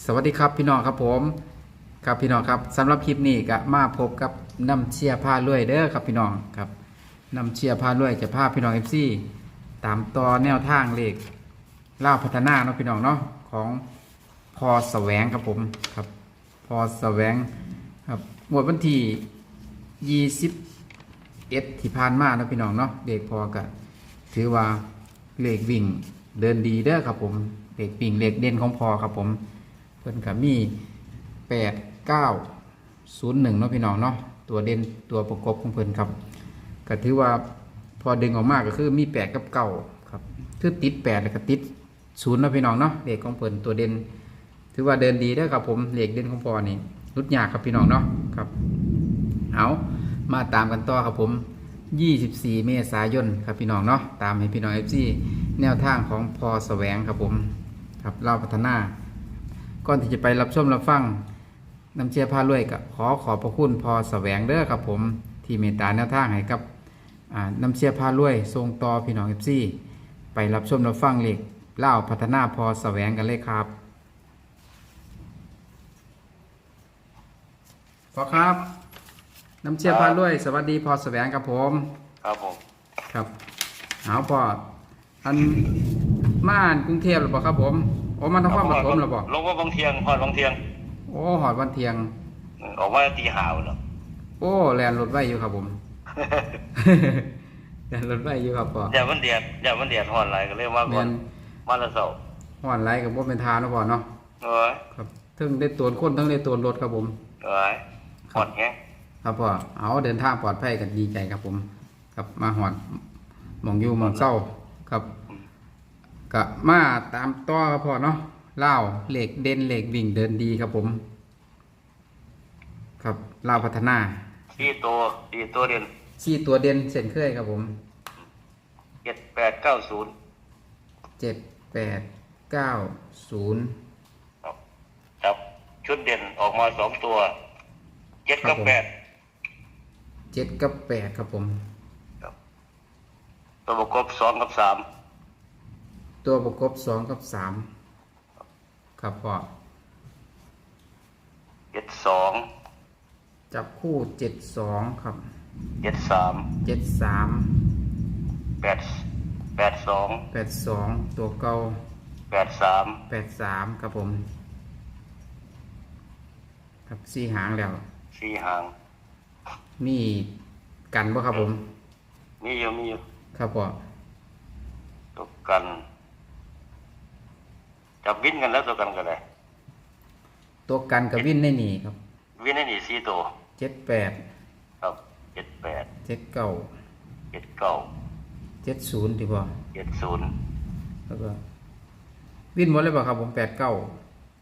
สวัสดีครับพี่น้องครับผม ครับพี่น้องครับสำหรับคลิปนี้ก็มาพบกับน้ำเชียร์พาลุยเด้อครับพี่น้องครับน้ำเชียร์พาลุยจะพาพี่น้องเอฟซีตามต่อแนวทางเลขเล่าพัฒนาเนาะพี่น้องเนาะของพอแสวงครับผมครับ พอแสวงครับหมวดวันที่ยี่สิบเอ็ดที่ผ่านมาเนาะพี่น้องเนาะเด็กพอก็ถือว่าเลขวิ่งเดินดีเด้อครับผมเลขวิ่งเลขเด่นของพอครับผม เพิ่นกับมีแปดเก้าศูนย์หนึ่งเนาะพี่น้องเนาะตัวเด่นตัวประกบของเพิ่นครับก็ถือว่าพอดึงออกมาก็คือมีแปดกับเก้าครับคือติดแปดแล้วก็ติดศูนย์เนาะพี่น้องเนาะเลขของเพิ่นตัวเด่นถือว่าเดินดีได้ครับผมเลขเด่นของพอนี่รุดยากครับพี่น้องเนาะครับเอามาตามกันต่อครับผม 24 เมษายนครับพี่น้องเนาะตามให้พี่น้อง FC แนวทางของพอแสวงครับผม ครับเล่าพัฒนา ก่อนที่จะไปรับชมรับฟังน้ำเชียร์พารวยกับขอขอบพระคุณพอแสวงเด้อครับผมที่เมตตาแนวทางให้กับอ่าน้ำเชียร์พารวยทรงต่อพี่น้องเอฟซีไปรับชมรับฟังเลขเล่าพัฒนาพอแสวงกันเลยครับพอครับ น้ำเชียร์พารวยสวัสดีพอแสวงครับผม ครับผมครับเอาพออันม่านกรุงเทพหรือเปล่าครับผมโอ้มันต้องความปฐมหรือเปล่าลงว่าบางเทียงพอดบางเทียง โอ้หอดวันเทียง ออกว่าตีหาวเนาะโอ้แลนรถไว้อยู่ครับผมแลนรถไว้อยู่ครับพ่ออย่ามันเดียดอย่ามันเดียดหอนไหลก็เลยว่าแมก่อนนมาละเสาหอนไรกับบ่เป็นทาเนาะพ่อเนาะเอ้ยครับทั้งได้ตัวคนทั้งได้ตัวรถครับผมเอ้ยหอดแฮงครับพ่อเอาเดินทางปลอดภัยกันดีใจครับผม ครับมาหอดหมองอยู่หมองเศร้าครับ ก็มาตามต่อครับพ่อเนาะเล่าวเหล็กเด่นเหล็กวิ่งเดินดีครับผม ครับเล่าวพัฒนาสี่ตัวสี่ตัวเด่นชี้ตัวเด่นเส้นเคยครับผมเจ็ดแปดเก้าศูนย์เจ็ดแปดเก้าศูนย์จับชุดเด่นออกมาสองตัวเจ็ดกับแปดเจ็ดกับแปดครับผมตัวประกบสองกับสาม ตัวประกบสองกับสามครับพ่อเจ็ดสองจับคู่เจ็ดสองครับเจ็ดสามเจ็ดสามแปดแปดสองแปดสองตัวเก่าแปดสามแปดสามครับผม ครับสี่หางแล้วสี่หาง มีกันบ่ครับผม มีอยู่มีอยู่ครับพ่อตัวกัน จับวินกันแล้วตัวกันก็ได้ตัวกันกับวินได้หนีครับ วินให้หนีสี่ตัวเจ็ดแปดครับเจ็ดแปดเจ็ดเก้าเจ็ดเก้าเจ็ดศูนย์ดีพ่อเจ็ดศูนย์แล้วก็วินหมดเลยบ่ครับผมแปดเก้า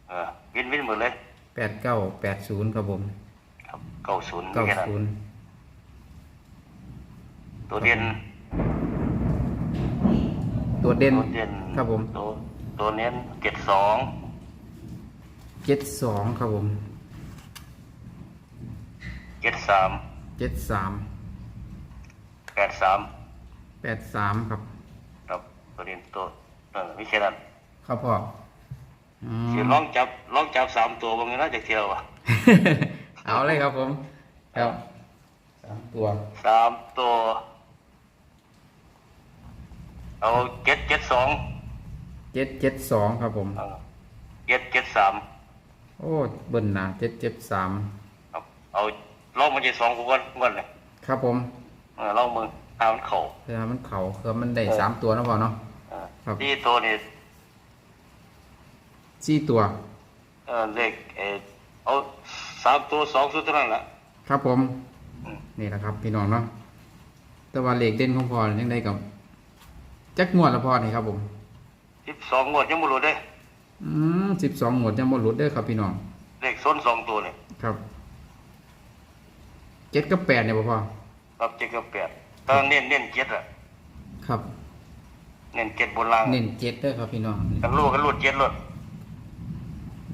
เออวินวินหมดเลยแปดเก้าแปดศูนย์ครับผมครับเก้าศูนย์เก้าแค่นั้นศูนย์ตัวเด่นตัวเด่นตัวเด่นครับผมตัว ตัวเน้นเจ็ดสองเจ็ดสองครับผมเจ็ดสามเจ็ดสามแปดสามแปดสามครับ ครับตัวเด่นตัวเออไม่ใช่นั้นครับพ่ออืมสิลองจับลองจับสามตัวบางทีน่าจะเที่ยวอะเอาเลยครับผม ครับสามตัวสามตัว เอาเจ็ดเจ็ดสอง เจ็ดเจ็ดสองครับผมเออเจ็ดเจ็ดสามโอ้เบิ้ลหนาเจ็ดเจ็ดสามครับเอาลองมันจะสองกูวันวันเลยครับผมเออลองมือหามันเข่าเพื่อมันเข่าเพื่อมันได้สามตัวนะพ่อเนาะเออครับที่ตัวนี่สี่ตัวเออเลขเออเอาสามตัวสองชุดเท่านั้นแหละครับผมอืมนี่แหละครับ พี่น้องเนาะแต่ว่าเลขเด่นของพ่อยังได้กับจักงวดละพ่อนี่ครับผม สิบสองงวดยังไม่รู้เด้อืมสิบสองงวดยังบ่หลุดเด้อครับพี่น้องเลขส้นสองตัวนี่ครับเจ็ดกับแปดเนี่ยบ่พ่อครับเจ็ดกับแปดตอนเน้นเน้นเจ็ดอะครับ เน้นเจ็ดบนล่างเน้นเจ็ดเด้อครับพี่น้องกันลูกกันลูดเจ็ดลด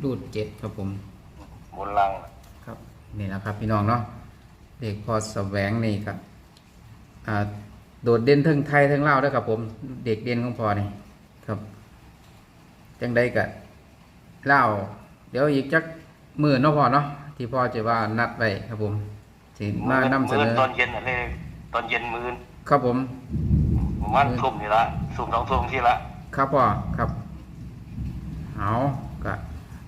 รูดเจ็ดครับผม บนล่างครับนี่นะครับพี่น้องเนาะเด็กพอแสวงนี่ครับอ่าโดดเด่นทั้งไทยทั้งลาวด้วยครับผม เด็กเด่นของพอนี่ครับ จังได้กับลาวเดี๋ยวอีกจักมือเนาะพ่อเนาะที่พ่อจะว่านัดไว้ครับผมสิมานํเสนมื้อตอนเย็นน่ะเลยตอนเย็นมื้อครับผมประมันทุ่มนี่ละสุ่มสองทุ่มที่ละครับพ่อครับเอาก็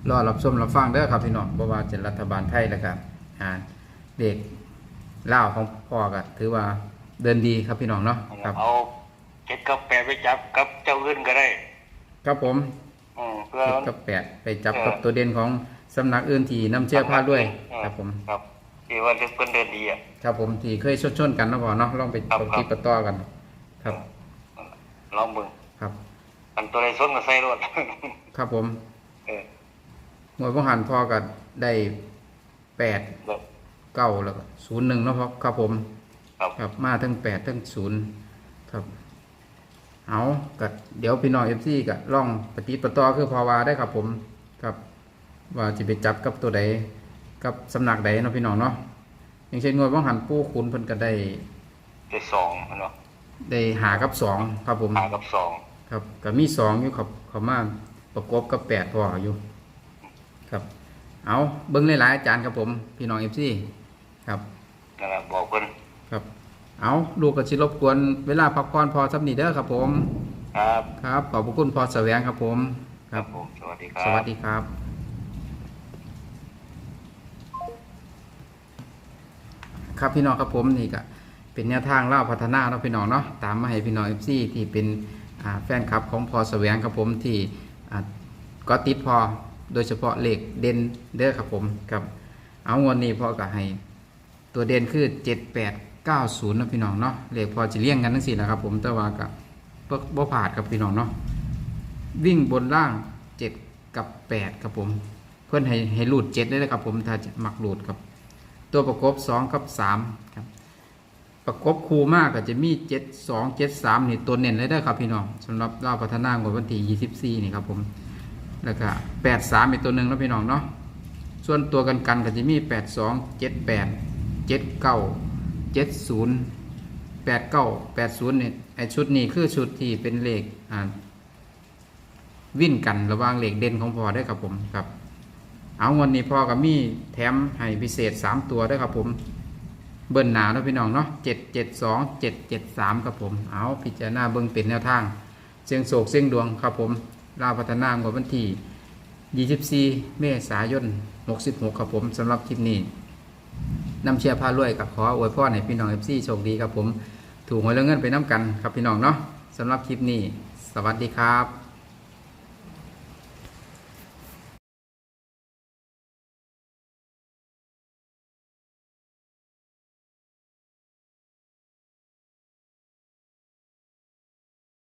รอรับชมรับฟังเด้อครับพี่น้องบ่ว่าจะรัฐบาลไทยแล้วก็อ่าเด็กลาวของพ่อก็ถือว่าเดินดีครับพี่น้องเนาะครับเอาเจ็ดกับแปดไปจับกับเจ้าอื่นก็ได้ ครับผมอืม เพื่อเจ็ดกับแปดไปจับกับตัวเด่นของสำนักอื่นที่นำเชื่อพาด้วยเออครับผมครับที่ว่าเพิ่นเดินดีอะครับผมที่เคยชดชนกันเนาะพ่อเนาะลองไปครับปฏิปต่อกัน ครับลองเบิ่งครับ อันตัวใดส้นก็ใส่รถครับผมเออหมวดพงหันพ่อก็ได้แปดแบบเก้าแล้วก็ศูนย์หนึ่งเนาะพ่อครับผมครับครับมาทั้งแปดทั้งศูนย์ครับ เอาก็เดี๋ยวพี่น้องเอฟซีก็ล่องปฏิปต่อคือพอวาได้ครับผมครับว่าจะไปจับกับตัวใดกับสำนักใดเนาะพี่น้องเนาะอย่างเช่นงวดว่างหันปู้ขุนเพิ่นก็ได้ได้สองเนาะได้หากับสองครับผมหากับสองครับก็มีสองอยู่ครับเขามาประกบกับแปดพออยู่ ครับ เอาเบิ้งหลายๆอาจารย์ครับผม พี่น้องเอฟซีครับนั่นแหละบอกเพิ่นครับ เอาลูกก็ชิรบกวนเวลาพักผ่อนพอสับนีเด้อครับผม ครับครับ ขอบพระคุณพอแสวงครับผม ครับผม สวัสดีครับ สวัสดีครับ ครับพี่น้องครับผมนี่ก็เป็นแนวทางเล่าพัฒนาเนาะพี่น้องเนาะตามมาให้พี่น้องเอฟซีที่เป็นอ่าแฟนคลับของพอแสวงครับผมที่อ่าก็ติดพอโดยเฉพาะเลขเด่นเด้อครับผมครับ เอางวดนี้พอก็ให้ ตัวเด่นคือเจ็ดแปด เก้าศูนย์นะพี่น้องเนาะเลขพอจะเลี่ยงกันทั้งสี่แหละครับผมแต่ว่ากับบ่ผ่าดกับพี่น้องเนาะวิ่งบนล่างเจ็ดกับแปดครับผม เพื่อนให้ให้หลุดเจ็ดได้เลยครับผมถ้าจะหมักหลุดครับ ตัวประกบสองกับสามครับ ประกบคูมากก็จะมีเจ็ดสองเจ็ดสามนี่ตัวเน้นเลยได้อครับพี่น้องสำหรับเล่าพัฒนางวดวันที่ยี่สิบสี่นี่ครับผม แล้วก็แปดสามอีกตัวหนึ่งแล้วพี่น้องเนาะส่วนตัวกันกันก็จะมีแปดสอง เจ็ดแปดเจ็ดเก้าเจ็ดศูนย์แปดเก้าแปดศูนย์เนี่ยไอชุดนี้คือชุดที่เป็นเลขอ่าวิ่นกันระหว่างเหล็กเด่นของพ่อได้ครับผมครับ เอาวันนี้พ่อกับมีแถมให้พิเศษสามตัวได้ครับผม เบิ้ลหนาเนาะพี่น้องเนาะเจ็ดเจ็ดสองเจ็ดเจ็ดสามครับผม เอาพิจารณาเบิ้งเป็นแนวทางเสียงโศกเสียงดวงครับผมลาวพัฒนางวดวันที่24 เมษายน 66 ครับผมสำหรับคลิปนี้ น้ำเชียร์พารวยกับขออวยพรให้พี่น้องเอฟซีโชคดีครับผม ถูกหวยแล้วเงินไปน้ำกันครับพี่น้องเนาะสำหรับคลิปนี้ สวัสดีครับ